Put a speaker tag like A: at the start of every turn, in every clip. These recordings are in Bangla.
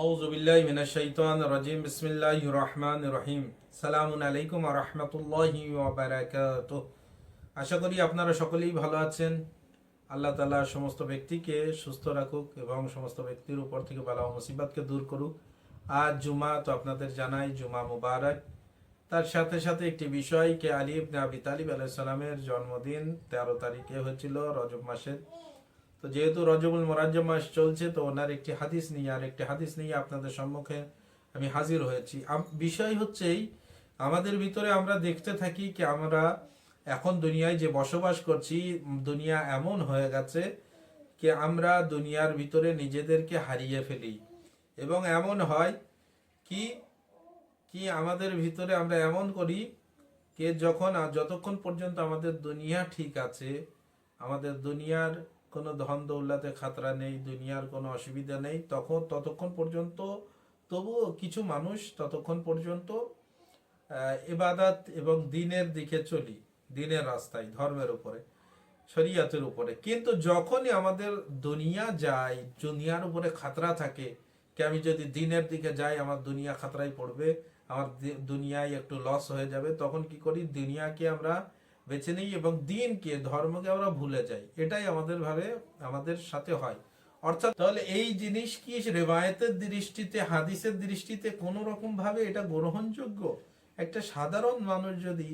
A: আউজুবিল্লাহ মিনা শৈতান রাজিম বিসমিল্লাহ রহমান রহিম সালামুন আলাইকুম রহমতুল্লাহি ওবরাকাত আশা করি আপনারা সকলেই ভালো আছেন। আল্লাহ তালা সমস্ত ব্যক্তিকে সুস্থ রাখুক এবং সমস্ত ব্যক্তির উপর থেকে বালা মুসিবাতকে দূর করুক। আজ জুমা তো আপনাদের জানাই জুমা মুবারক। তার সাথে সাথে একটি বিষয় কে আলী ইবনে আবি তালিব আলাইসালামের জন্মদিন তেরো তারিখে হয়েছিল রজব মাসের। তো যেহেতু রজবুল মোরাজ্জম মাস চলছে, তো ওনার একটি হাদিস নিয়ে, আর একটি হাদিস নিয়ে আপনাদের সম্মুখে আমি হাজির হয়েছি। বিষয় হচ্ছেই আমাদের ভিতরে আমরা দেখতে থাকি কি আমরা এখন দুনিয়ায় যে বসবাস করছি, দুনিয়া এমন হয়ে গেছে কি আমরা দুনিয়ার ভিতরে নিজেদেরকে হারিয়ে ফেলি। এবং এমন হয় কি কি আমাদের ভিতরে আমরা এমন করি কে যখন, যতক্ষণ পর্যন্ত আমাদের দুনিয়া ঠিক আছে, আমাদের দুনিয়ার কোনো ধন দৌলতে খাতরা নেই, দুনিয়ার কোনো অসুবিধা নেই, তখন ততক্ষণ পর্যন্ত, তবুও কিছু মানুষ ততক্ষণ পর্যন্ত এবাদাত এবং দিনের দিকে চলি, দিনের রাস্তায়, ধর্মের উপরে, শরিয়াতের উপরে। কিন্তু যখনই আমাদের দুনিয়া যায়, দুনিয়ার উপরে খাতরা থাকে, কি আমি যদি দিনের দিকে যাই, আমার দুনিয়া খাতরায় পড়বে, আমার দুনিয়ায় একটু লস হয়ে যাবে, তখন কি করি? দুনিয়াকে আমরা বেছে নিই এবং দিনকে, ধর্মকে আমরা ভুলে যাই। এটাই আমাদের ভাবে, আমাদের সাথে হয়। অর্থাৎ তাহলে এই জিনিস কি রেবায়তের দৃষ্টিতে, হাদিসের দৃষ্টিতে কোনো রকম ভাবে এটা গ্রহণযোগ্য? একটা সাধারণ মানুষ যদি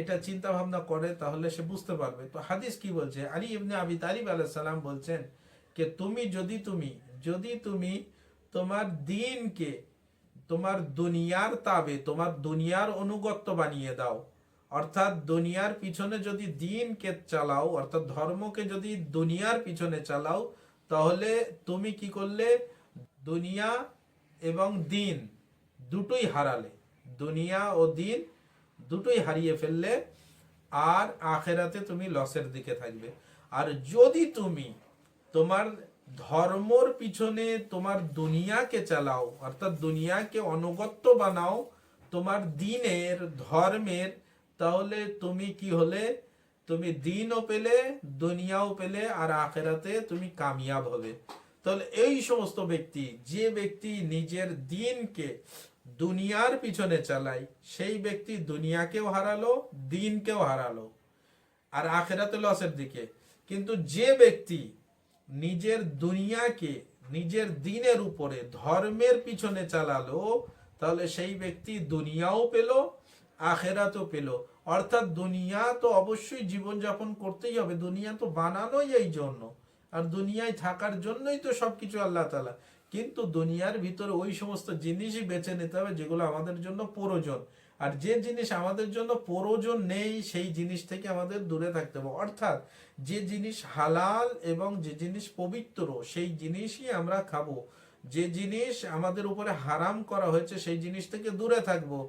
A: এটা চিন্তা ভাবনা করে, তাহলে সে বুঝতে পারবে। তো হাদিস কি বলছে? আলী ইবনে আবি তালিব আলাইসাল্লাম বলছেন যে, তুমি যদি তুমি যদি তুমি তোমার দিনকে, তোমার দুনিয়ার তাবে, তোমার দুনিয়ার অনুগত্য বানিয়ে দাও অর্থাৎ দুনিয়ার পিছনে যদি দিনকে চালাও, অর্থাৎ ধর্মকে যদি দুনিয়ার পিছনে চালাও, তাহলে তুমি কি করলে? দুনিয়া এবং দিন দুটোই হারালে। দুনিয়া ও দিন দুটোই হারিয়ে ফেললে আর আখেরাতে তুমি লসের দিকে থাকবে। আর যদি তুমি তোমার ধর্মর পিছনে তোমার দুনিয়াকে চালাও, অর্থাৎ দুনিয়াকে অনুগত্য বানাও, তোমার দিনের, ধর্মের তাহলে তুমি কি হলে? তুমি দিনও পেলে, দুনিয়াও পেলে, আর আখেরাতে তুমি কামিয়াব হবে তাহলে এই সমস্ত ব্যক্তি, যে ব্যক্তি নিজের দিনকে দুনিয়ার পিছনে চালায়, সেই ব্যক্তি দুনিয়াকেও হারালো, দিনকেও হারালো, আর আখেরাতে লসের দিকে। কিন্তু যে ব্যক্তি নিজের দুনিয়াকে, নিজের দিনের উপরে, ধর্মের পিছনে চালালো, তাহলে সেই ব্যক্তি দুনিয়াও পেল আখেরাতও পেল। অর্থাৎ দুনিয়া তো অবশ্যই জীবনযাপন করতেই হবে। দুনিয়া তো বানানোই এই জন্য। আর দুনিয়ায় থাকার জন্যই তো সবকিছু আল্লাহ তালা কিন্তু দুনিয়ার ভিতরে ওই সমস্ত জিনিসই বেছে নিতে হবে যেগুলো আমাদের জন্য প্রয়োজন। আর যে জিনিস আমাদের জন্য প্রয়োজন নেই, সেই জিনিস থেকে আমাদের দূরে থাকতে হবে। অর্থাৎ যে জিনিস হালাল এবং যে জিনিস পবিত্র, সেই জিনিসই আমরা খাব। যে জিনিস আমাদের উপরে হারাম করা হয়েছে, সেই জিনিস থেকে দূরে থাকব।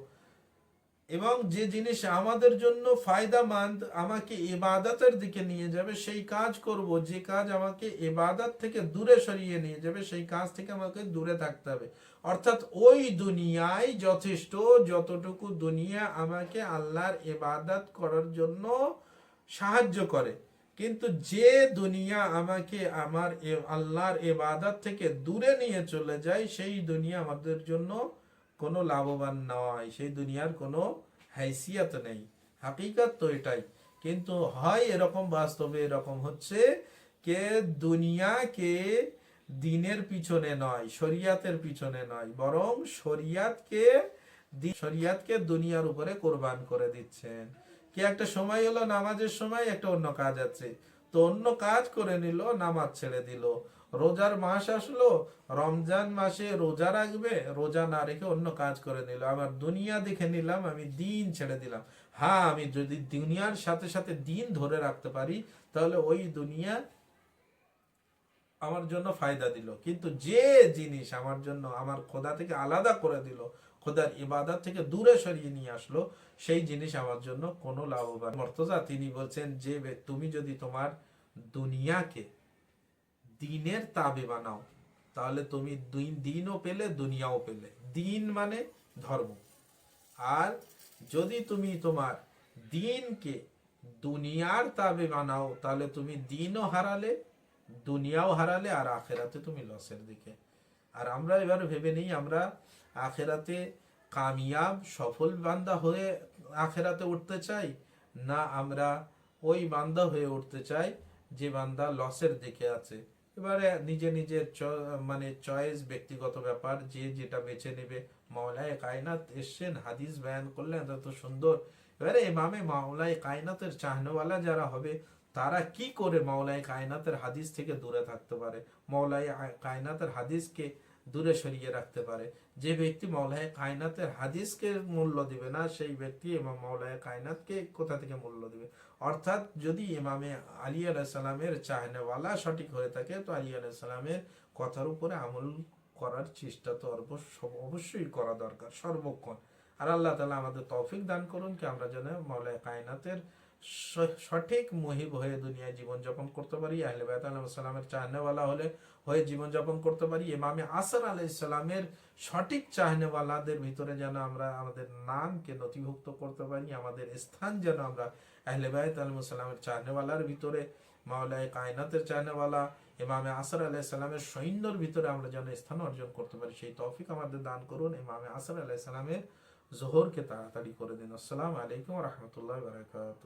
A: এবং যে জিনিস আমাদের জন্য ফায়দামান্দ আমাকে ইবাদতের দিকে নিয়ে যাবে, সেই কাজ করব। যে কাজ আমাকে ইবাদত থেকে দূরে সরিয়ে নিয়ে যাবে, সেই কাজ থেকে আমাকে দূরে থাকতে হবে। অর্থাৎ ওই দুনিয়ায় যথেষ্ট যতটুকু দুনিয়া আমাকে আল্লাহর ইবাদত করার জন্য সাহায্য করে। কিন্তু যে দুনিয়া আমাকে আমার আল্লাহর ইবাদত থেকে দূরে নিয়ে চলে যায়, সেই দুনিয়া আমাদের জন্য কোনো লাভবান নয়, সেই দুনিয়ার কোনো হাইসিয়াত নেই। হাকিকাত তো এটাই। কিন্তু হয় এরকম, বাস্তবে এরকম হচ্ছে কে দুনিয়াকে দিনের পিছনে নয়, শরিয়াতের পিছনে নয়, বরং শরিয়াতকে শরিয়াতকে দুনিয়ার উপরে কোরবান করে দিচ্ছেন। কি একটা সময় হলো নামাজের সময় একটা অন্য কাজ আছে। তো অন্য কাজ করে নিল, নামাজ ছেড়ে দিল। রোজার মাস আসলো, রমজান মাসে রোজা রাখবে, রোজা না রেখে অন্য কাজ করে নিল। আমার দুনিয়া দেখে নিলাম, আমি দিন ছেড়ে দিলাম। হ্যাঁ আমি যদি দুনিয়ার সাথে সাথে দিন ধরে রাখতে পারি, তাহলে ওই দুনিয়া আমার জন্য ফায়দা দিল। কিন্তু যে জিনিস আমার জন্য, আমার খোদা থেকে আলাদা করে দিল, খোদার ইবাদত থেকে দূরে সরিয়ে নিয়ে আসলো, সেই জিনিস আমার জন্য কোনো লাভবান মর্তজা তিনি বলছেন যে, তুমি যদি তোমার দুনিয়াকে দিনের তাবে বানাও। তাহলে তুমি দিন, দিনও পেলে, দুনিয়াও পেলে। দিন মানে ধর্ম। আর যদি তুমি তোমার দিনকে দুনিয়ার তাবে বানাও, তাহলে তুমি দিনও হারালে, দুনিয়াও হারালে, আর আখেরাতে তুমি লসের দিকে। আর আমরা এবার ভেবে নিই, আমরা আখেরাতে কামিয়াব, সফল বান্দা হয়ে আখেরাতে উঠতে চাই, না আমরা ওই বান্দা হয়ে উঠতে চাই, যে বান্দা লসের দিকে আছে। এবারে নিজে নিজের মানে চয়েস ব্যক্তিগত ব্যাপার, যে যেটা বেছে নেবে। মাওলায় কায়নাত এসছেন, হাদিস বয়ান করলেন, এত সুন্দর। এবারে এমামে মাওলায় কায়নাতের চাহনওয়ালা যারা হবে, তারা কি করে মাওলায় কায়নাতের হাদিস থেকে দূরে থাকতে পারে? মাওলায় কায়নাতের হাদিসকে দূরে সরিয়ে রাখতে পারে। যে ব্যক্তি মাওলায় কায়নাতের হাদিসকে মূল্য দিবে না, সেই ব্যক্তি ইমাম মাওলায় কায়নাতকে কোথা থেকে মূল্য দিবে? অর্থাৎ যদি ইমামে আলী আলাইসালামের চাহনেওয়ালা সঠিক হয়ে থাকে, তো আলী আলাইসালামের কথার উপরে আমল করার চেষ্টা তো অবশ্য- অবশ্যই করা দরকার, সর্বক্ষণ। আর আল্লাহ তালা আমাদের তৌফিক দান করুন কি আমরা যেন মাওলায় কায়নাতের সঠিক মহিব হয়ে দুনিয়ায় জীবনযাপন করতে পারি। আহলে বায়ত আলাইসালামের চাহনেওয়ালা হলে হয়ে জীবনযাপন করতে পারি। ইমামে আসর আলাইসালামের সঠিক চাহনেওয়ালাদের ভিতরে যেন আমরা আমাদের নামকে নথিভুক্ত করতে পারি, আমাদের স্থান যেন আমরা আহলে বায়ত আলমসালামের চাহনেওয়ালার ভিতরে, মাওলায় কায়নাতের চাহনেওয়ালা, ইমামে আসার আলাহ সালামের সৈন্যর ভিতরে আমরা যেন স্থান অর্জন করতে পারি। সেই তৌফিক আমাদের দান করুন। ইমামে আসর আলাহ সালামের জোহরকে তাড়াতাড়ি করে দিন। আসসালামু আলাইকুম রহমতুল্লাহ বারকাত